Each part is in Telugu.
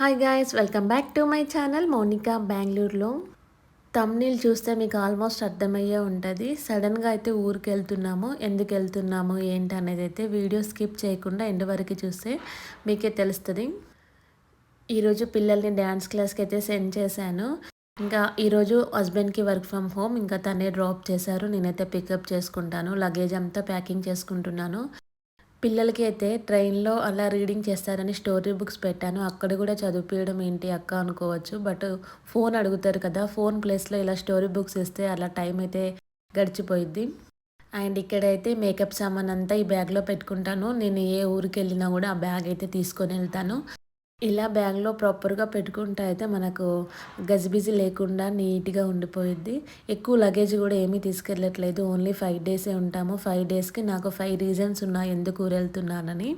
Hi guys welcome back to my channel Monika బెంగళూరులో తమ్నీల్ చూస్తే మీకు ఆల్మోస్ట్ అర్థమయ్యే ఉంటుంది. సడన్గా అయితే ఊరికి వెళ్తున్నాము ఎందుకు వెళ్తున్నాము ఏంటి అనేది అయితే వీడియో స్కిప్ చేయకుండా ఎండ్ వరకు చూస్తే మీకే తెలుస్తుంది. ఈరోజు పిల్లల్ని డ్యాన్స్ క్లాస్కి అయితే సెండ్ చేశాను. ఇంకా ఈరోజు హస్బెండ్కి వర్క్ ఫ్రమ్ హోమ్ ఇంకా తనే డ్రాప్ చేశారు. నేనైతే పికప్ చేసుకుంటాను లగేజ్ అంతా ప్యాకింగ్ చేసుకుంటున్నాను. పిల్లలకి అయితే ట్రైన్లో అలా రీడింగ్ చేస్తారని స్టోరీ బుక్స్ పెట్టాను. అక్కడ కూడా చదివిపించడం ఏంటి అక్క అనుకోవచ్చు. బట్ ఫోన్ అడుగుతారు కదా ఫోన్ ప్లేస్లో ఇలా స్టోరీ బుక్స్ ఇస్తే అలా టైం అయితే గడిచిపోయిద్ది. అండ్ ఇక్కడైతే మేకప్ సామాన్ అంతా ఈ బ్యాగ్లో పెట్టుకుంటాను. నేను ఏ ఊరికి వెళ్ళినా కూడా ఆ బ్యాగ్ అయితే తీసుకొని వెళ్తాను. ఇలా బ్యాగ్లో ప్రాపర్గా పెట్టుకుంటే అయితే మనకు గజిబిజి లేకుండా నీట్గా ఉండిపోయిద్ది. ఎక్కువ లగేజ్ కూడా ఏమీ తీసుకెళ్ళట్లేదు. ఓన్లీ ఫైవ్ డేసే ఉంటాము. ఫైవ్ డేస్కి నాకు ఫైవ్ రీజన్స్ ఉన్నాయి ఎందుకు ఊరెళ్తున్నానని.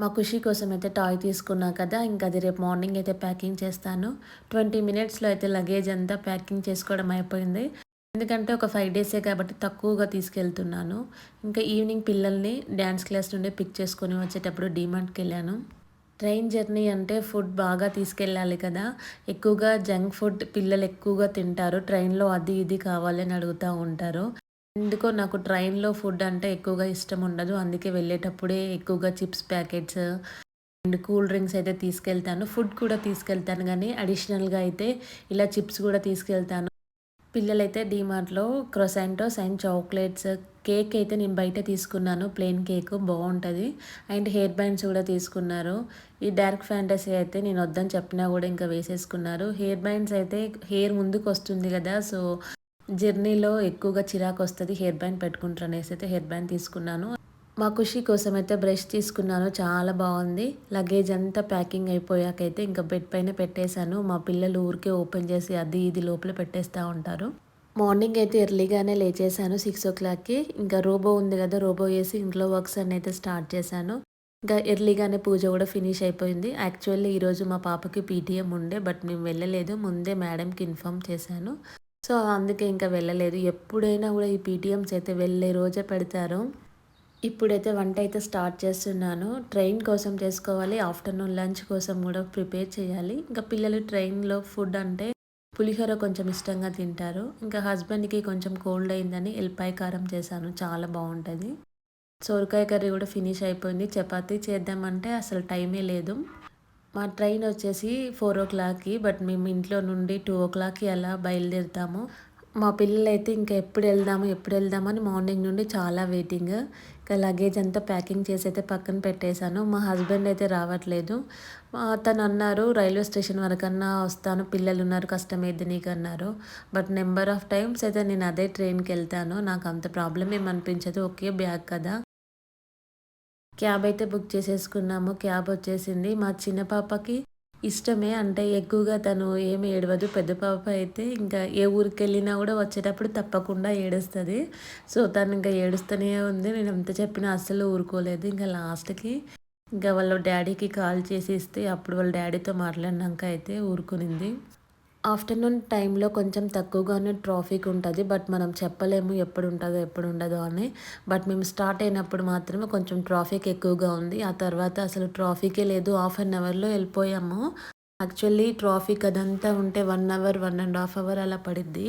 మా ఖుషి కోసం అయితే టాయ్ తీసుకున్నా కదా ఇంకా అది రేపు మార్నింగ్ అయితే ప్యాకింగ్ చేస్తాను. ట్వంటీ మినిట్స్లో అయితే లగేజ్ అంతా ప్యాకింగ్ చేసుకోవడం అయిపోయింది. ఎందుకంటే ఒక ఫైవ్ డేసే కాబట్టి తక్కువగా తీసుకెళ్తున్నాను. ఇంకా ఈవినింగ్ పిల్లల్ని డ్యాన్స్ క్లాస్ నుండి పిక్ చేసుకొని వచ్చేటప్పుడు డిమాండ్కి వెళ్ళాను. ట్రైన్ జర్నీ అంటే ఫుడ్ బాగా తీసుకెళ్ళాలి కదా. ఎక్కువగా జంక్ ఫుడ్ పిల్లలు ఎక్కువగా తింటారు. ట్రైన్లో అది ఇది కావాలని అడుగుతూ ఉంటారు. ఎందుకో నాకు ట్రైన్లో ఫుడ్ అంటే ఎక్కువగా ఇష్టం ఉండదు. అందుకే వెళ్ళేటప్పుడే ఎక్కువగా chips packets and cool drinks అయితే తీసుకెళ్తాను. ఫుడ్ కూడా తీసుకెళ్తాను. కానీ అడిషనల్గా అయితే ఇలా చిప్స్ కూడా తీసుకెళ్తాను. పిల్లలైతే డీమార్ట్లో క్రొసెంటోస్ అండ్ చాక్లెట్స్ కేక్ అయితే నేను బయట తీసుకున్నాను. ప్లెయిన్ కేక్ బాగుంటుంది. అండ్ హెయిర్ బ్యాండ్స్ కూడా తీసుకున్నారు. ఈ డార్క్ ఫ్యాంటసీ అయితే నేను వద్దని చెప్పినా కూడా ఇంకా వేసేసుకున్నారు. హెయిర్ బ్యాండ్స్ అయితే హెయిర్ ముందుకు వస్తుంది కదా సో జర్నీలో ఎక్కువగా చిరాకు వస్తుంది హెయిర్ బ్యాండ్ పెట్టుకుంటారు అనేసి అయితే హెయిర్ బ్యాండ్ తీసుకున్నాను. మా ఖుషి కోసం అయితే బ్రష్ తీసుకున్నాను. చాలా బాగుంది. లగేజ్ అంతా ప్యాకింగ్ అయిపోయాకైతే ఇంకా బెడ్ పైన పెట్టేశాను. మా పిల్లలు ఊరికే ఓపెన్ చేసి అది ఇది లోపల పెట్టేస్తూ ఉంటారు. మార్నింగ్ అయితే ఎర్లీగానే లేచేసాను సిక్స్ ఓ క్లాక్కి. ఇంకా రోబో ఉంది కదా రోబో వేసి ఇంట్లో వర్క్స్ అన్నీ అయితే స్టార్ట్ చేశాను. ఇంకా ఎర్లీగానే పూజ కూడా ఫినిష్ అయిపోయింది. యాక్చువల్లీ ఈరోజు మా పాపకి పీటీఎం ఉండే బట్ మేము వెళ్ళలేదు. ముందే మేడంకి ఇన్ఫామ్ చేశాను. సో అందుకే ఇంకా వెళ్ళలేదు. ఎప్పుడైనా కూడా ఈ పీటీఎంస్ అయితే వెళ్ళే రోజే పెడతారు. ఇప్పుడైతే వంట అయితే స్టార్ట్ చేస్తున్నాను. ట్రైన్ కోసం చేసుకోవాలి. ఆఫ్టర్నూన్ లంచ్ కోసం కూడా ప్రిపేర్ చేయాలి. ఇంకా పిల్లలు ట్రైన్లో ఫుడ్ అంటే పులిహోర కొంచెం ఇష్టంగా తింటారు. ఇంకా హస్బెండ్కి కొంచెం కోల్డ్ అయిందని ఎల్పాయ కారం చేశాను. చాలా బాగుంటుంది. సోరకాయ కర్రీ కూడా ఫినిష్ అయిపోయింది. చపాతీ చేద్దామంటే అసలు టైమే లేదు. మా ట్రైన్ వచ్చేసి ఫోర్ ఓ క్లాక్కి బట్ మేము ఇంట్లో నుండి టూ ఓ క్లాక్కి అలా బయలుదేరుతాము. మా పిల్లలైతే ఇంకా ఎప్పుడు వెళ్దాము ఎప్పుడు వెళ్దామని మార్నింగ్ నుండి చాలా వెయిటింగ్. ఇంకా లగేజ్ అంతా ప్యాకింగ్ చేసి అయితే పక్కన పెట్టేశాను. మా హస్బెండ్ అయితే రావట్లేదు. తను అన్నారు రైల్వే స్టేషన్ వరకన్నా వస్తాను పిల్లలు ఉన్నారు కష్టమైంది నీకు అన్నారు. బట్ నెంబర్ ఆఫ్ టైమ్స్ అయితే నేను అదే ట్రైన్కి వెళ్తాను. నాకు అంత ప్రాబ్లం ఏమనిపించదు ఒకే బ్యాగ్ కదా. క్యాబ్ అయితే బుక్ చేసేసుకున్నాము. క్యాబ్ వచ్చేసింది. మా చిన్న పాపకి ఇష్టమే అంటే ఎక్కువగా తను ఏమి ఏడవదు. పెద్ద పాప అయితే ఇంకా ఏ ఊరికి వెళ్ళినా కూడా వచ్చేటప్పుడు తప్పకుండా ఏడుస్తుంది. సో తను ఇంకా ఏడుస్తూనే ఉంది. నేను ఎంత చెప్పినా అస్సలు ఊరుకోలేదు. ఇంకా లాస్ట్కి ఇంకా వాళ్ళ డాడీకి కాల్ చేసి ఇస్తే అప్పుడు వాళ్ళ డాడీతో మాట్లాడినాక అయితే ఊరుకునింది. ఆఫ్టర్నూన్ టైంలో కొంచెం తక్కువగానే ట్రాఫిక్ ఉంటుంది బట్ మనం చెప్పలేము ఎప్పుడు ఉంటుందో ఎప్పుడు ఉండదో అని. బట్ మేము స్టార్ట్ అయినప్పుడు మాత్రమే కొంచెం ట్రాఫిక్ ఎక్కువగా ఉంది. ఆ తర్వాత అసలు ట్రాఫికే లేదు. హాఫ్ అన్ అవర్లో వెళ్ళిపోయాము. యాక్చువల్లీ ట్రాఫిక్ అదంతా ఉంటే one hour one and half hour అలా పడిద్ది.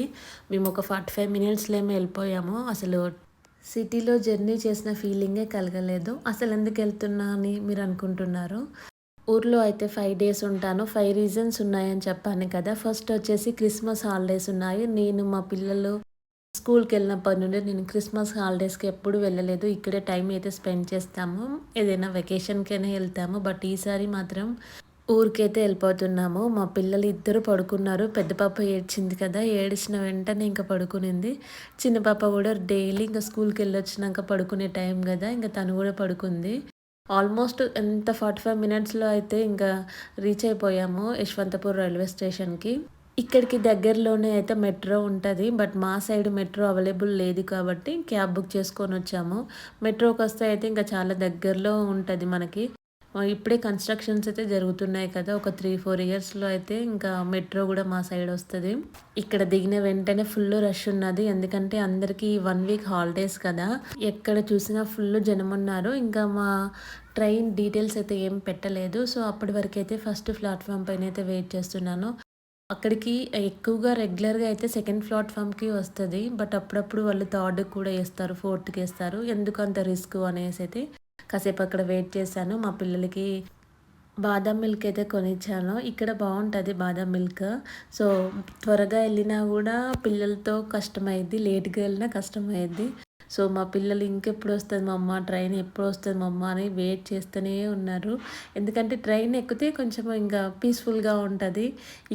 మేము ఒక ఫార్టీ ఫైవ్ మినిట్స్లేమో వెళ్ళిపోయాము. అసలు సిటీలో జర్నీ చేసిన ఫీలింగే కలగలేదు. అసలు ఎందుకు వెళ్తున్నా అని మీరు అనుకుంటున్నారు? ఊర్లో అయితే ఫైవ్ డేస్ ఉంటాను. ఫైవ్ రీజన్స్ ఉన్నాయని చెప్పాను కదా. ఫస్ట్ వచ్చేసి క్రిస్మస్ హాలిడేస్ ఉన్నాయి. నేను మా పిల్లలు స్కూల్కి వెళ్ళినప్పటి నుండి నేను క్రిస్మస్ హాలిడేస్కి ఎప్పుడు వెళ్ళలేదు. ఇక్కడే టైం అయితే స్పెండ్ చేస్తాము. ఏదైనా వెకేషన్కైనా వెళ్తాము. బట్ ఈసారి మాత్రం ఊరికైతే వెళ్ళిపోతున్నాము. మా పిల్లలు ఇద్దరు పడుకున్నారు. పెద్ద పాప ఏడ్చింది కదా. ఏడ్చిన వెంటనే ఇంకా పడుకునింది. చిన్న పాప కూడా డైలీ ఇంకా స్కూల్కి వెళ్ళి వచ్చినాక పడుకునే టైం కదా. ఇంకా తను కూడా పడుకుంది. ఆల్మోస్ట్ ఎంత ఫార్టీ ఫైవ్ మినిట్స్లో అయితే ఇంకా రీచ్ అయిపోయాము యశ్వంతపూర్ రైల్వే స్టేషన్కి. ఇక్కడికి దగ్గరలోనే అయితే మెట్రో ఉంటుంది బట్ మా సైడ్ మెట్రో అవైలబుల్ లేదు కాబట్టి క్యాబ్ బుక్ చేసుకొని వచ్చాము. మెట్రోకి వస్తే అయితే ఇంకా చాలా దగ్గరలో ఉంటుంది మనకి. ఇప్పుడే కన్స్ట్రక్షన్స్ అయితే జరుగుతున్నాయి కదా. ఒక త్రీ ఫోర్ ఇయర్స్లో అయితే ఇంకా మెట్రో కూడా మా సైడ్ వస్తుంది. ఇక్కడ దిగిన వెంటనే ఫుల్ రష్ ఉన్నది. ఎందుకంటే అందరికీ వన్ వీక్ హాలిడేస్ కదా. ఎక్కడ చూసినా ఫుల్ జనం ఉన్నారు. ఇంకా మా ట్రైన్ డీటెయిల్స్ అయితే ఏం పెట్టలేదు. సో అప్పటి వరకు అయితే ఫస్ట్ ప్లాట్ఫామ్ పైన అయితే వెయిట్ చేస్తున్నాను. అక్కడికి ఎక్కువగా రెగ్యులర్గా అయితే సెకండ్ ప్లాట్ఫామ్కి వస్తుంది. బట్ అప్పుడప్పుడు వాళ్ళు థర్డ్కి కూడా వేస్తారు ఫోర్త్కి వేస్తారు. ఎందుకు అంత రిస్క్ అనేసి అయితే కాసేపు అక్కడ వెయిట్ చేశాను. మా పిల్లలకి బాదం మిల్క్ అయితే కొనిచ్చాను. ఇక్కడ బాగుంటుంది బాదం మిల్క్ సో త్వరగా వెళ్ళినా కూడా పిల్లలతో కష్టమైద్ది లేట్గా వెళ్ళినా కష్టమైద్ది. సో మా పిల్లలు ఇంకెప్పుడు వస్తుంది మా అమ్మ ట్రైన్ ఎప్పుడు వస్తుంది మా అమ్మ అని వెయిట్ చేస్తూనే ఉన్నారు. ఎందుకంటే ట్రైన్ ఎక్కితే కొంచెం ఇంకా పీస్ఫుల్గా ఉంటుంది.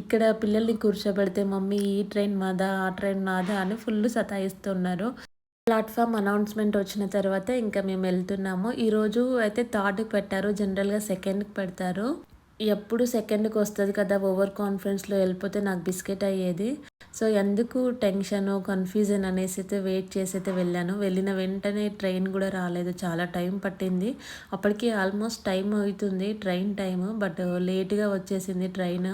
ఇక్కడ పిల్లల్ని కూర్చోబెడితే మమ్మీ ఈ ట్రైన్ మాదా ఆ ట్రైన్ మాదా అని ఫుల్ సతాయిస్తున్నారు. ప్లాట్ఫామ్ అనౌన్స్మెంట్ వచ్చిన తర్వాత ఇంకా మేము వెళ్తున్నాము. ఈరోజు అయితే థర్డ్కి పెట్టారు. జనరల్గా సెకండ్కి పెడతారు. ఎప్పుడు సెకండ్కి వస్తుంది కదా ఓవర్ కాన్ఫిడెన్స్లో వెళ్ళిపోతే నాకు బిస్కెట్ అయ్యేది. సో ఎందుకు టెన్షన్ కన్ఫ్యూజన్ అనేసి అయితే వెయిట్ చేసి అయితే వెళ్ళాను. వెళ్ళిన వెంటనే ట్రైన్ కూడా రాలేదు. చాలా టైం పట్టింది. అప్పటికి ఆల్మోస్ట్ టైం అవుతుంది ట్రైన్ టైం బట్ లేట్గా వచ్చేసింది ట్రైన్.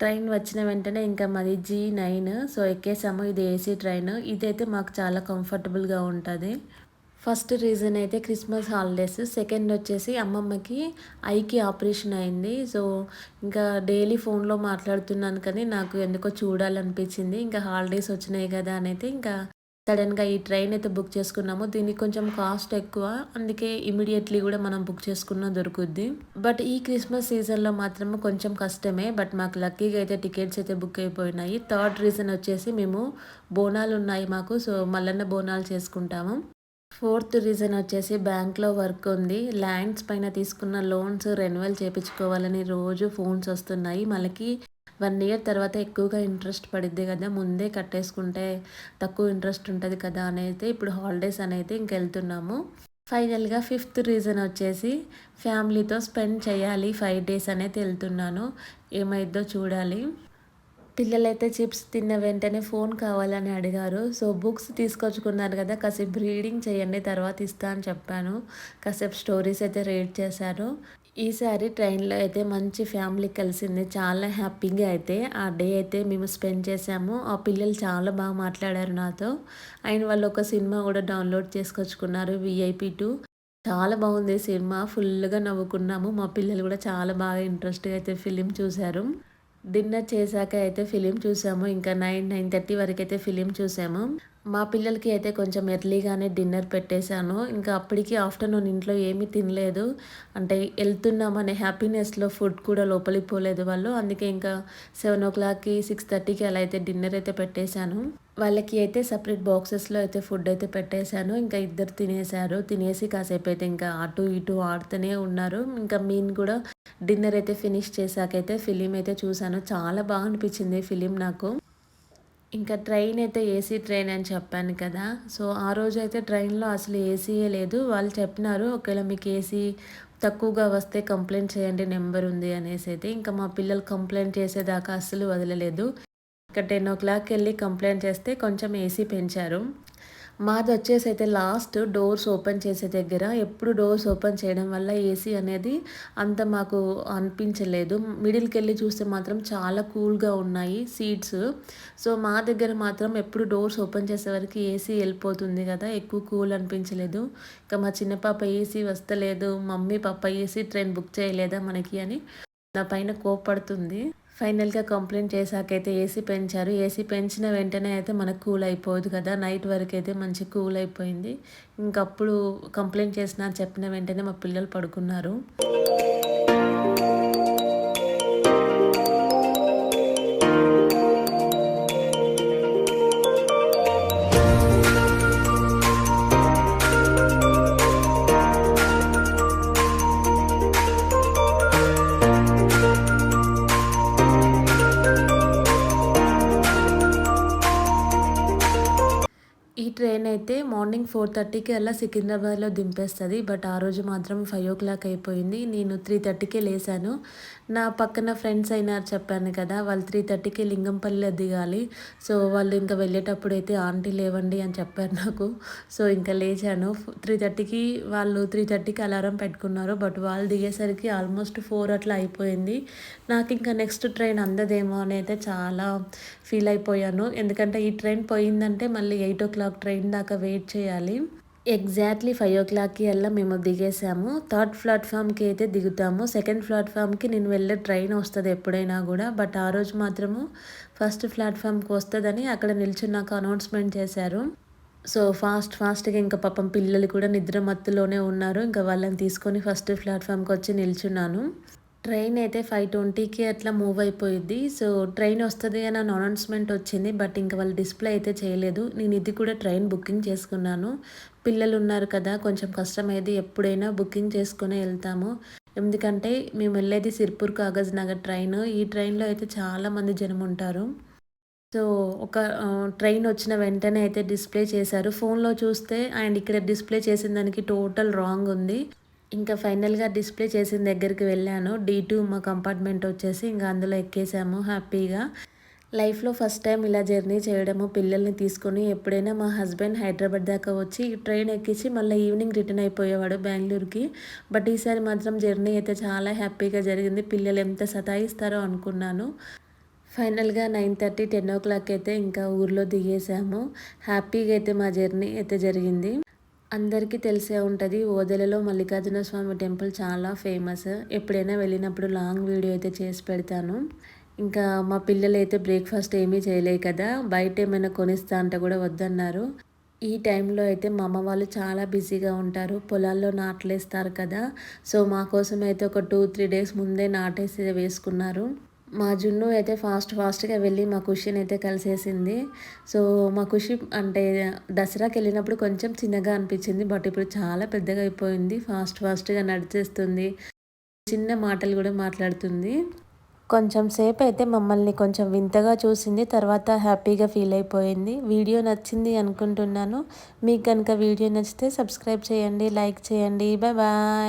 ట్రైన్ వచ్చిన వెంటనే ఇంకా మాది జీ నైన్ సో ఎక్కేసాము. ఇది ఏసీ ట్రైన్. ఇదైతే మాకు చాలా కంఫర్టబుల్గా ఉంటుంది. ఫస్ట్ రీజన్ అయితే క్రిస్మస్ హాలిడేస్ సెకండ్ వచ్చేసి అమ్మమ్మకి ఐకి ఆపరేషన్ అయింది. సో ఇంకా డైలీ ఫోన్లో మాట్లాడుతున్నాను కానీ నాకు ఎందుకో చూడాలనిపించింది. ఇంకా హాలిడేస్ వచ్చినాయి కదా అని అయితే ఇంకా సడన్గా ఈ ట్రైన్ అయితే బుక్ చేసుకున్నాము. దీనికి కొంచెం కాస్ట్ ఎక్కువ. అందుకే ఇమీడియట్లీ కూడా మనం బుక్ చేసుకున్న దొరుకుద్ది. బట్ ఈ క్రిస్మస్ సీజన్లో మాత్రం కొంచెం కష్టమే. బట్ మాకు లక్కీగా అయితే టికెట్స్ అయితే బుక్ అయిపోయినాయి. థర్డ్ రీజన్ వచ్చేసి మేము బోనాలు ఉన్నాయి మాకు. సో మల్లన్న బోనాలు చేసుకుంటాము. ఫోర్త్ రీజన్ వచ్చేసి బ్యాంక్లో వర్క్ ఉంది. ల్యాండ్స్ పైన తీసుకున్న లోన్స్ రెన్యువల్ చేయించుకోవాలని రోజు ఫోన్స్ వస్తున్నాయి. మనకి వన్ ఇయర్ తర్వాత ఎక్కువగా ఇంట్రెస్ట్ పడిద్ది కదా ముందే కట్టేసుకుంటే తక్కువ ఇంట్రెస్ట్ ఉంటుంది కదా అనేది ఇప్పుడు హాలిడేస్ అనేది ఇంకెళ్తున్నాము ఫైనల్గా ఫిఫ్త్ రీజన్ వచ్చేసి ఫ్యామిలీతో స్పెండ్ చేయాలి ఫైవ్ డేస్ అనేది వెళ్తున్నాను. ఏమైద్దో చూడాలి. పిల్లలైతే చిప్స్ తిన్న వెంటనే ఫోన్ కావాలని అడిగారు. సో బుక్స్ తీసుకొచ్చుకున్నారు కదా కాసేపు రీడింగ్ చేయండి తర్వాత ఇస్తా అని చెప్పాను. కాసేపు స్టోరీస్ అయితే రీడ్ చేశారు ఈసారి ట్రైన్లో అయితే మంచి ఫ్యామిలీ కలిసింది. చాలా హ్యాపీగా అయితే ఆ డే అయితే మేము స్పెండ్ చేసాము ఆ పిల్లలు చాలా బాగా మాట్లాడారు నాతో. ఆయన వాళ్ళు ఒక సినిమా కూడా డౌన్లోడ్ చేసుకొచ్చుకున్నారు విఐపి టూ చాలా బాగుంది సినిమా. ఫుల్గా నవ్వుకున్నాము. మా పిల్లలు కూడా చాలా బాగా ఇంట్రెస్ట్గా అయితే ఫిలిం చూశారు. డిన్నర్ చేశాక అయితే ఫిలిం చూసాము ఇంకా నైన్ నైన్ థర్టీ వరకు అయితే ఫిలిం చూసాము మా పిల్లలకి అయితే కొంచెం ఎర్లీగానే డిన్నర్ పెట్టేశాను. ఇంకా అప్పటికి ఆఫ్టర్నూన్ ఇంట్లో ఏమీ తినలేదు. అంటే వెళ్తున్నామనే హ్యాపీనెస్లో ఫుడ్ కూడా లోపలికి పోలేదు వాళ్ళు. అందుకే ఇంకా సెవెన్ ఓ క్లాక్కి సిక్స్ థర్టీకి అలా అయితే డిన్నర్ అయితే పెట్టేశాను. వాళ్ళకి అయితే సపరేట్ బాక్సెస్లో అయితే ఫుడ్ అయితే పెట్టేశాను. ఇంకా ఇద్దరు తినేశారు. తినేసి కాసేపు అయితే ఇంకా అటు ఇటు ఆడుతూనే ఉన్నారు. ఇంకా మీన్ కూడా డిన్నర్ అయితే ఫినిష్ చేశాకైతే ఫిలిం అయితే చూశాను. చాలా బాగా అనిపించింది ఫిలిం నాకు. ఇంకా ట్రైన్ అయితే ఏసీ ట్రైన్ అని చెప్పాను కదా. సో ఆ రోజు అయితే ట్రైన్లో అసలు ఏసీయే లేదు. వాళ్ళు చెప్పినారు ఒకవేళ మీకు ఏసీ తక్కువగా వస్తే కంప్లైంట్ చేయండి నెంబర్ ఉంది అనేసి అయితే. ఇంకా మా పిల్లలు కంప్లైంట్ చేసేదాకా అస్సలు వదలలేదు. ఇంకా టెన్ ఓ క్లాక్కి వెళ్ళి కంప్లైంట్ చేస్తే కొంచెం ఏసీ పెంచారు. మాది వచ్చేసి అయితే లాస్ట్ డోర్స్ ఓపెన్ చేసే దగ్గర ఎప్పుడు డోర్స్ ఓపెన్ చేయడం వల్ల ఏసీ అనేది అంత మాకు అనిపించలేదు. మిడిల్కి వెళ్ళి చూస్తే మాత్రం చాలా కూల్గా ఉన్నాయి సీట్స్ సో మా దగ్గర మాత్రం ఎప్పుడు డోర్స్ ఓపెన్ చేసే వరకు ఏసీ వెళ్ళిపోతుంది కదా ఎక్కువ కూల్ అనిపించలేదు. ఇంకా మా చిన్న పాప ఏసీ వస్తలేదు మమ్మీ పాప ఏసీ ట్రైన్ బుక్ చేయలేదా మనకి అని. నా పైన కోపడుతుంది ఫైనల్గా కంప్లైంట్ చేశాకైతే ఏసీ పెంచారు. ఏసీ పెంచిన వెంటనే అయితే మనకు కూల్ అయిపోదు కదా. నైట్ వరకు అయితే మంచి కూల్ అయిపోయింది. ఇంకప్పుడు కంప్లైంట్ చేసిన చెప్పిన వెంటనే మా పిల్లలు పడుకున్నారు. ఈ ట్రైన్ అయితే మార్నింగ్ ఫోర్ థర్టీకి అలా సికింద్రాబాద్లో దింపేస్తుంది. బట్ ఆ రోజు మాత్రం ఫైవ్ ఓ క్లాక్ అయిపోయింది. నేను త్రీ థర్టీకే లేసాను. నా పక్కన ఫ్రెండ్స్ అయినారు చెప్పాను కదా వాళ్ళు త్రీ థర్టీకి లింగంపల్లిలో దిగాలి. సో వాళ్ళు ఇంకా వెళ్ళేటప్పుడు అయితే ఆంటీ లేవండి అని చెప్పారు నాకు. సో ఇంకా లేచాను. త్రీ థర్టీకి వాళ్ళు త్రీ థర్టీకి అలారం పెట్టుకున్నారు. బట్ వాళ్ళు దిగేసరికి ఆల్మోస్ట్ ఫోర్ అట్లా అయిపోయింది. నాకు ఇంకా నెక్స్ట్ ట్రైన్ అందదేమో అని అయితే చాలా ఫీల్ అయిపోయాను. ఎందుకంటే ఈ ట్రైన్ పోయిందంటే మళ్ళీ ఎయిట్ ఓ క్లాక్ ట్రైన్ దాకా వెయిట్ చేయాలి. ఎగ్జాక్ట్లీ ఫైవ్ ఓ క్లాక్కి అలా మేము దిగేసాము. థర్డ్ ప్లాట్ఫామ్కి అయితే దిగుతాము. సెకండ్ ప్లాట్ఫామ్కి నేను వెళ్ళే ట్రైన్ వస్తుంది ఎప్పుడైనా కూడా. బట్ ఆ రోజు మాత్రము ఫస్ట్ ప్లాట్ఫామ్కి వస్తుందని అక్కడ నిల్చున్నాక అనౌన్స్మెంట్ చేశారు. సో ఫాస్ట్ ఫాస్ట్గా ఇంకా పాపం పిల్లలు కూడా నిద్ర మత్తులోనే ఉన్నారు. ఇంకా వాళ్ళని తీసుకొని ఫస్ట్ ప్లాట్ఫామ్కి వచ్చి నిల్చున్నాను. ట్రైన్ అయితే ఫైవ్ ట్వంటీకి అట్లా మూవ్ అయిపోయింది సో ట్రైన్ వస్తుంది అని అనౌన్స్మెంట్ వచ్చింది. బట్ ఇంకా వాళ్ళు డిస్ప్లే అయితే చేయలేదు. నేను ఇది కూడా ట్రైన్ బుకింగ్ చేసుకున్నాను. పిల్లలు ఉన్నారు కదా కొంచెం కష్టమైంది ఎప్పుడైనా బుకింగ్ చేసుకుని వెళ్తాము. ఎందుకంటే మేము వెళ్ళేది సిర్పూర్ కాగజ్ నగర్ ట్రైన్. ఈ ట్రైన్లో అయితే చాలామంది జనం ఉంటారు. సో ఒక ట్రైన్ వచ్చిన వెంటనే అయితే డిస్ప్లే చేశారు. ఫోన్లో చూస్తే అండ్ ఇక్కడ డిస్ప్లే చేసిన దానికి టోటల్ రాంగ్ ఉంది. ఇంకా ఫైనల్గా డిస్ప్లే చేసిన దగ్గరికి వెళ్ళాను. డీ టూ మా కంపార్ట్మెంట్ వచ్చేసి ఇంకా అందులో ఎక్కేసాము హ్యాపీగా. లైఫ్లో ఫస్ట్ టైం ఇలా జర్నీ చేయడము పిల్లల్ని తీసుకొని ఎప్పుడైనా మా హస్బెండ్ హైదరాబాద్ దాకా వచ్చి ట్రైన్ ఎక్కించి మళ్ళీ ఈవినింగ్ రిటర్న్ అయిపోయేవాడు బెంగళూరుకి. బట్ ఈసారి మాత్రం జర్నీ అయితే చాలా హ్యాపీగా జరిగింది. పిల్లలు ఎంత సతాయిస్తారో అనుకున్నాను. ఫైనల్గా nine thirty ten o'clock అయితే ఇంకా ఊర్లో దిగేసాము. హ్యాపీగా అయితే మా జర్నీ అయితే జరిగింది. అందరికీ తెలిసే ఉంటుంది. ఓదెలలో మల్లికార్జున స్వామి టెంపుల్ చాలా ఫేమస్. ఎప్పుడైనా వెళ్ళినప్పుడు లాంగ్ వీడియో అయితే చేసి పెడతాను. ఇంకా మా పిల్లలు అయితే బ్రేక్ఫాస్ట్ ఏమీ చేయలేదు కదా. బయట ఏమైనా కొనిస్తా అంటే కూడా వద్దన్నారు. ఈ టైంలో అయితే మా అమ్మ వాళ్ళు చాలా బిజీగా ఉంటారు. పొలాల్లో నాట్లేస్తారు కదా. సో మా కోసం అయితే ఒక టూ త్రీ డేస్ ముందే నాటేసి వేసుకున్నారు. మా జున్ను అయితే ఫాస్ట్ ఫాస్ట్గా వెళ్ళి మా ఖుషిని అయితే కలిసేసింది. సో మా ఖుషి అంటే దసరాకి వెళ్ళినప్పుడు కొంచెం చిన్నగా అనిపించింది. బట్ ఇప్పుడు చాలా పెద్దగా అయిపోయింది. ఫాస్ట్ ఫాస్ట్గా నడిచేస్తుంది. చిన్న మాటలు కూడా మాట్లాడుతుంది. కొంచెం సేపు అయితే మమ్మల్ని కొంచెం వింతగా చూసింది. తర్వాత హ్యాపీగా ఫీల్ అయిపోయింది. వీడియో నచ్చింది అనుకుంటున్నాను. మీకు కనుక వీడియో నచ్చితే సబ్స్క్రైబ్ చేయండి లైక్ చేయండి. Bye bye.